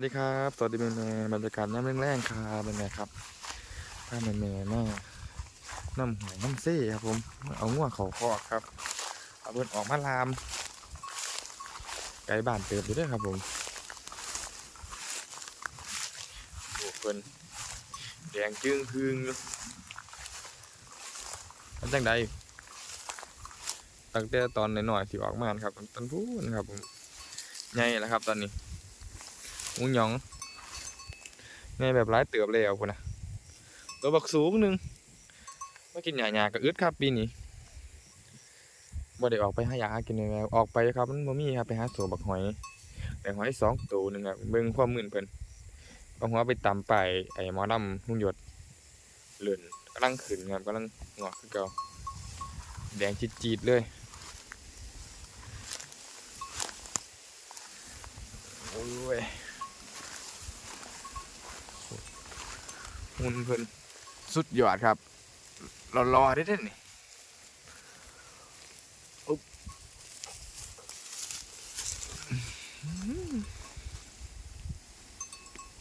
สวัสดีครับสวัสดีแม่แม่บรรยากาศน้ำแรงๆครับเป็นไงครับถ้าแม่แม่แม่น้ำหอยน้ำเซ่ครับผม เอาง่วงเขาคอครับ เอาเพิ่นออกมาลาม ไก่บ้านเติบอยู่ด้วยครับผมโอ้เพิ่นแดงจึ้งพึงมันจังใดตั้งแต่ตอนหน่อยๆที่ออกมาครับตอนพูนครับผมใหญ่แล้วครับตอนนี้ หมูหยองในแบบร้ายเติบเลยเอาพุ่นะตัวบักสูงหนึ่งมากินหยาๆกับอึดครับปีนี้บ่ได้ออกไปหาหยาหากินเลยออกไปครับมันบ่มีครับไปหาโสบักหอยแต่หอยสองตัวหนึ่งครับเบิ่งความมื่นเพิ่นเอาหัวไปตำไปไอ้หมอลำหุ่นหยดเลื่อนกำลังขึ้นครับกำลังงอกคือเก่าแดงจีดๆเลยโอ้ย หุ่นเพิ่นสุดยอดครับรอรอได้เด้นี่อุ๊บ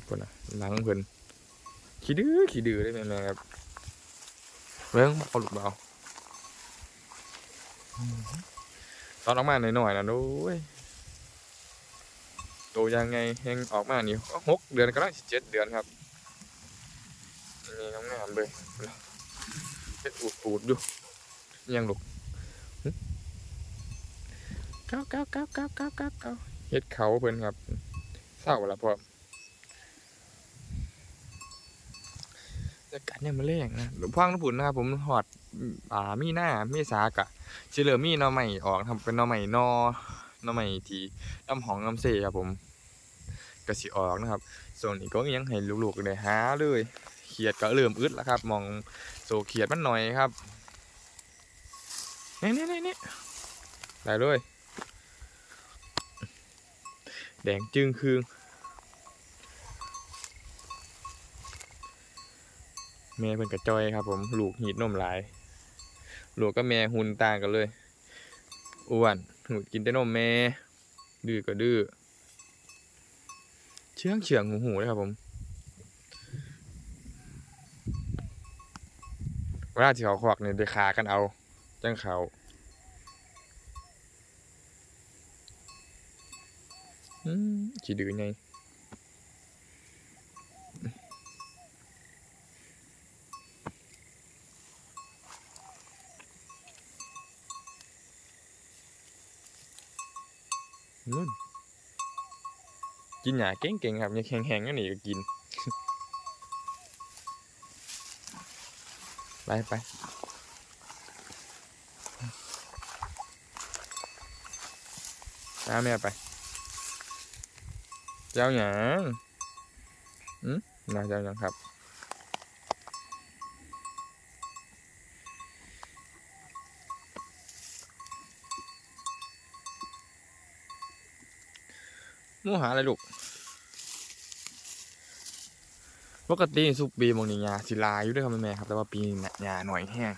เพิ่นนะหลังเพิ่นขี้ดื้อขี้ดื้อได้แม่ๆครับเรื่องเอาลูกเบาตอนออกมาหน่อยๆนะโอ้ยโตยังไงแฮงออกมานี่หกเดือนกำลังสิเจ็ดเดือนครับ เลยเป็นอูดปูดอยู่ยังลูกเก้าเก้าเก้าเก้าเก้าเก้าเก้าเฮ็ดเขาเพิ่นครับเศร้าละพ่อจะกันยังมาเล่งนะหลวงพ่อน้ำผุนนะครับผมหอดอ่ามีหน้ามีสากะชิเหลือมีนอใหม่ออกครับเป็นนอใหม่นอนอใหม่ที่น้ำหองน้ำเสครับผมก็สิออกนะครับ ส่วนนี้ก็ยังให้ลูกๆได้หาเลย ขียดก็เริ่มอึดแล้วครับ มองโซเขียดมันหน่อยครับนี่นี่นี่นี่ได้เลยแดงจึงคืองแม่เพิ่นกระจอยครับ ผมลูกหีดนมหลายลูกก็แม่หุ่นต่างกันเลยอ้วนหูกินแต่นมแม่ดื้อก็ดื้อเชื่องเฉืองหูหูเลยครับผม เวลาที่เขาควักเนี่ยได้ขากันเอา จังเขาอืมจีดื้อไงนู่นกินหยาเก่งๆครับยังแข็งๆก็หนีก็กิน ไปไปเอาแม่ไป เจ้าหยังอืมน่าเจ้าหยังครับมูหาอะไรลูก ปกติสุกปีบางนี้ยาสิลายอยู่ด้วยครับแม่ครับ แต่ว่าปีนี้ยาหน่อยแห้ง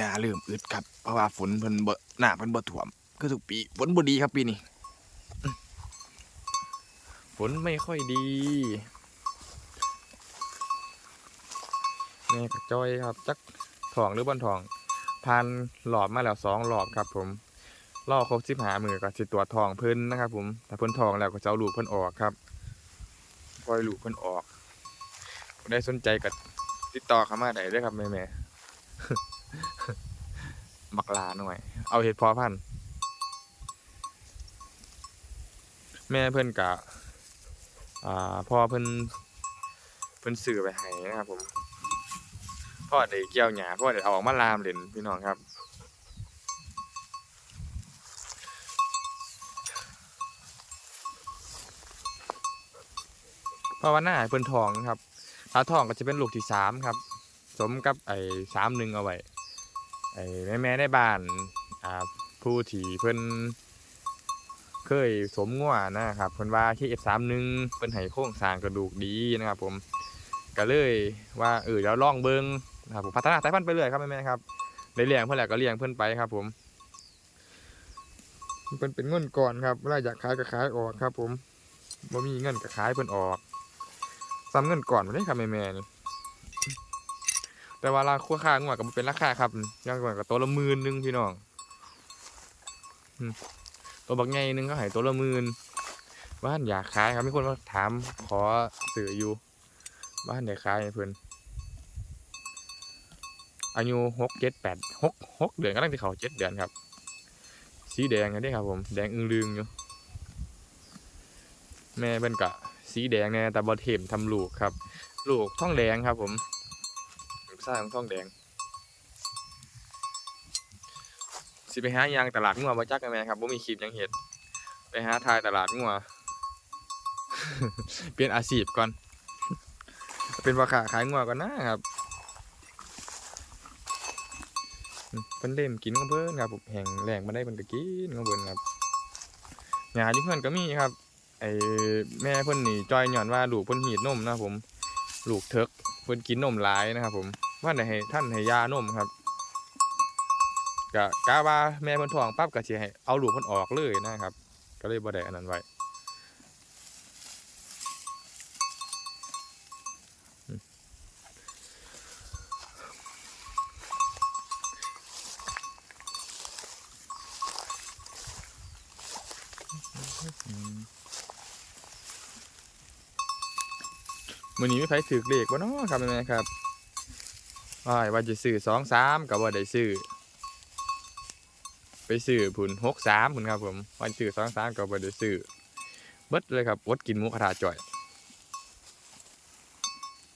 ยาเริ่มอึดครับ เพราะว่าฝนเพิ่นบ่หน้าเพิ่นบ่ท่วมคือทุกปีฝนบ่ดีครับปีนี้ฝนไม่ค่อยดีแม่กระจ้อยครับ จักทองหรือบอนทองพันหลอบมาแล้วสองหลอบครับ ผมรอครบสิบหามือก็สิตรวทองเพิ่นนะครับ ผมถ้าเพิ่นทองแล้วก็จะเอาลูกเพิ่นออกครับปล่อยลูกเพิ่นออก ได้สนใจก็ติดต่อเข้ามาได้เลยครับแม่แม่บักลาหน่อย เอาเห็ดพอพัน แม่เพิ่อนกะอ่าพ่อเพิ่อนเพิ่อนสื่อไปให้นะครับผม พ่อได้เกี่ยวหญ้าพ่อได้เอาออกมาลามเล่นพี่น้องครับพราว่าหน้าเพิ่อนทองครับ ถ้าทองก็จะเป็นลูกที่สามครับ สมกับไอ้สามหนึ่งเอาไว้ไอ้แม่แม่ในบ้านอ่าผู้ที่เพิ่นเคยสมงัวนะครับเพิ่นว่า KF31 เพิ่นให้โครงสร้างกระดูกดีนะครับ ผมก็เลยว่าเออเดี๋ยวลองเบิงนะครับผมพัฒนาสายพันธุ์ไปเรื่อยครับแม่ๆครับได้เลี้ยงเพิ่นแหล้วก็เลี้ยงเพิ่นไปครับ ผมเพิ่นเป็นเงินก่อนครับเวลาอยากขายก็ขายออกครับ ผมบ่มีเงินก็ขายเพิ่นออก ซ้ำเงินก่อนบ่ได้ครับแม่ๆนี่แต่ว่าราคาค่างวดก็บ่เป็นราคาครับย่างก่อนก็ตัวละหมื่นนึงพี่น้องตัวบักใหญ่หนึงก็ให้ตัวละหมื่นบ้านอยากขายครับมีคนมาถามขอซื้ออยู่ บ้านได้ขายเพิ่อนอายุหกเจ็ดแปดหกหกเดือนกำลังสิเขาเจ็ดเดือนครับ สีแดงอันนี้ครับผม แดงอึงลึงอยู่ แม่เป็นกะ สีแดงแน่แต่บอเทมทำลูกครับ ลูกท่องแดงครับ ผมลูกสร้างท่องแดง สิไปหายางตลาดงัวมาจักกันแม่ครับบ่มีคลิปยังเห็ดไปหาทายตลาดงัวเปลี่ยนอาชีพก่อน เป็นว่าขาขายงัวก่อนนะครับเพิ่นเล่มกินของเพิ่นครับผมแห่งแรงมาได้เพิ่นก็กินของเพิ่นครับหญ้าอยู่เพิ่นก็มีครับ ไอ้แม่เพิ่นนี่จอยหย่อนว่าลูกเพิ่นหีดนมนะผม ลูกเถิกเพิ่นกินนมหลายนะครับ ผมว่าได้ให้ท่านให้ยานมครับก็กะว่าแม่เพิ่นท้องปั๊บก็สิให้เอาลูกเพิ่นออกเลยนะครับ ก็เลยบ่ได้อันนั้นไว้ มือนี้มีไผถือเลขบ่เนาะครับแม่ครับอ้าว่าจะซื้อ23ก็บ่ได้ซื้อไปซื้อพุ่น63พุ่นครับผมว่าจะซื้อ23ก็บ่ได้ซื้อเบิดเลยครับอดกินหมูกระทะจ่อย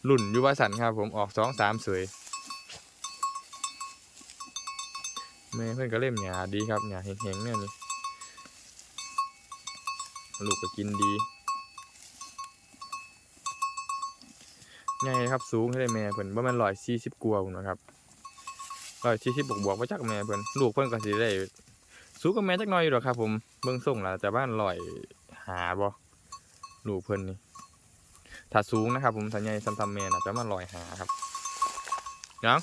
รุ่นยู่ว่าสันครับผมออก23เสามสวยแม่เพิ่อนก็เล่มหญ้าดีครับหญ้าแห้งๆเนี่ยนี่ลูกก็กินดี ใหญ่ครับสูงเท่ได้แม่เพิ่นบ่แม่น140กว่าพุ่นนะครับ140บบวกบวกมาจากแม่เพิ่นลูกเพิ่นก็สิได้สูงกว่าแม่จักหน่อยอยู่ดอกครับผมเบิ่งทรงแล้วแต่บ้าน100หาบ่ลูกเพิ่นนี่ถ้าสูงนะครับ ผมถ้าใหญ่ซ้ำๆแม่น่าจะมาณ100หาครับหยัง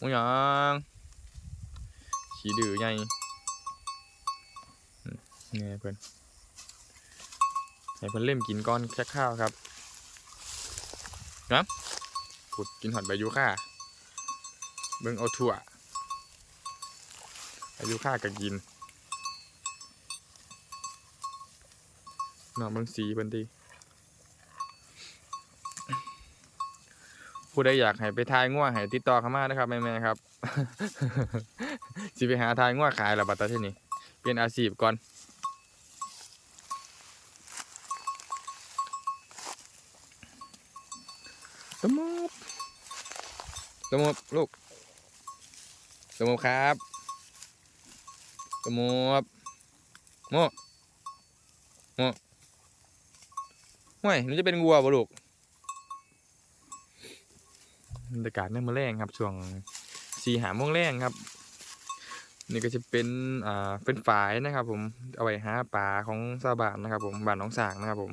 มูหยังขี้ดื้อใหญ่แม่เพิ่นให้เพิ่นเล่มกินก่อนจักข้าวครับ ขุดกินหอดใบยูค่าเบิ่งเอาถั่วใบยูค่าก็กินนองเบิ่งสีเพิ่นติผู้ใดอยากให้ไปทายงัวให้ติดต่อเข้ามานะครับแม่ๆครับสิไปหาทายงัวขายแล้วบัตาที่นี่เปลี่ยนอาชีพก่อนตะมบ ตะมบลูกตะมบครับตะมบโมโมห่วยหนูจะเป็นวัวบ่ลูกบรรยากาศเนี่ยมาแรงครับ ช่วงสี่หาโมงแรงครับ นี่ก็จะเป็นอ่าเป็นฝายนะครับ ผมเอาไว้หาปลาของชาวบ้านนะครับ ผมบ้านหน้องสางนะครับ ผม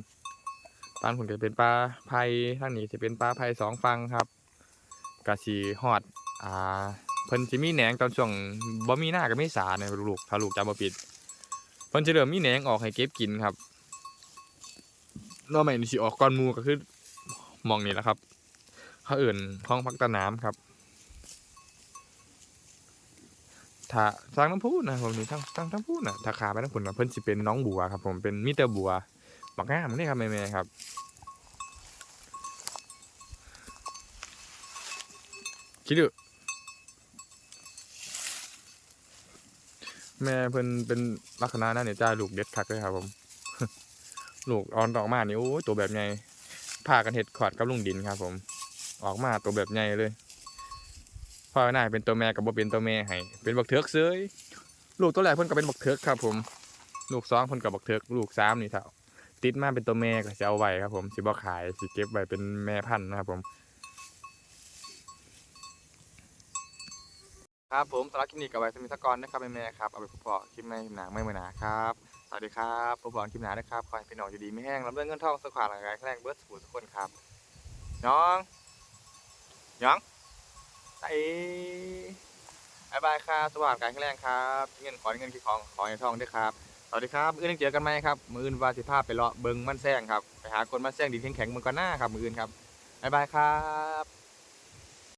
บ้านผมจะเป็นปลาไผ่ทางนี้จะเป็นปลาไผ่สองฟังครับ กะสีฮอดอ่าเพิ่นสิมีแหนงตอนช่วงบ่มีหน้าก็มีสาเนี่ยลูกถ้าลูกจำบ่ผิดเพิ่นจะเริ่มมีแหนงออกให้เก็บกินครับรอบใหม่นี่สิออกก่อนหมูก็คือมองนี่แหละครับเขาเอื่นห้องพักตะน้ำครับถ้าทางน้ำพุนะผมนี่ทางทางน้ำพุนะถ้าขาไปน้ำพุนะเพิ่นสิเป็นน้องบัวครับ ผมเป็นมิเตอร์บัวบักงามนี่ครับแม่ๆครับ คิดดูแม่เพิ่นเป็นลักษณะนั้นเนี่ยจ้าลูกเด็ดคักเลยครับผม ลูกออนออกมานี่โอ้ยตัวแบบไงพากันเห็ดขอดกับลุงดินครับ ผม ออกมาตัวแบบใหญ่เลยพ่อหน้าเป็นตัวแม่กับบ่เป็นตัวแม่ให้เป็นบักเถิกเซยลูกตัวแรกเพิ่นก็เป็นบักเถิกครับ ผม ลูกสองเพิ่นกับบักเถิกลูกสามนี่เท่าติดมาเป็นตัวแม่ก็จะเอาไว้ครับ ผมสิบ่ขายสิเก็บไว้เป็นแม่พันธุ์นะครับ ผม ครับผมสำหรับคลิปนี้กับไว้สมิทกรนะครับแม่ๆครับเอาไปพบปะคลิปในคลิปหนาไม่เหมือนหนาครับสวัสดีครับพบปะคลิปหนานะครับขอให้พี่น้องอยู่ดีไม่แห้งรับเรื่องเงินทองสุขภาพร่างกายแข็งแรงเบิร์ดสูทุกคนครับน้องน้องไอ้บายบายครับสุขภาพร่างกายแข็งแรงครับเงินขอเงินคิดของขอให้ทองด้วยครับสวัสดีครับมืออื่นเจอกันไหมครับมืออื่นวาสิพาพไปเลาะเบิงมันแซงครับไปหาคนมันแซงดินแข็งๆมันก็น่าครับมืออื่นครับบ๊ายบายครับ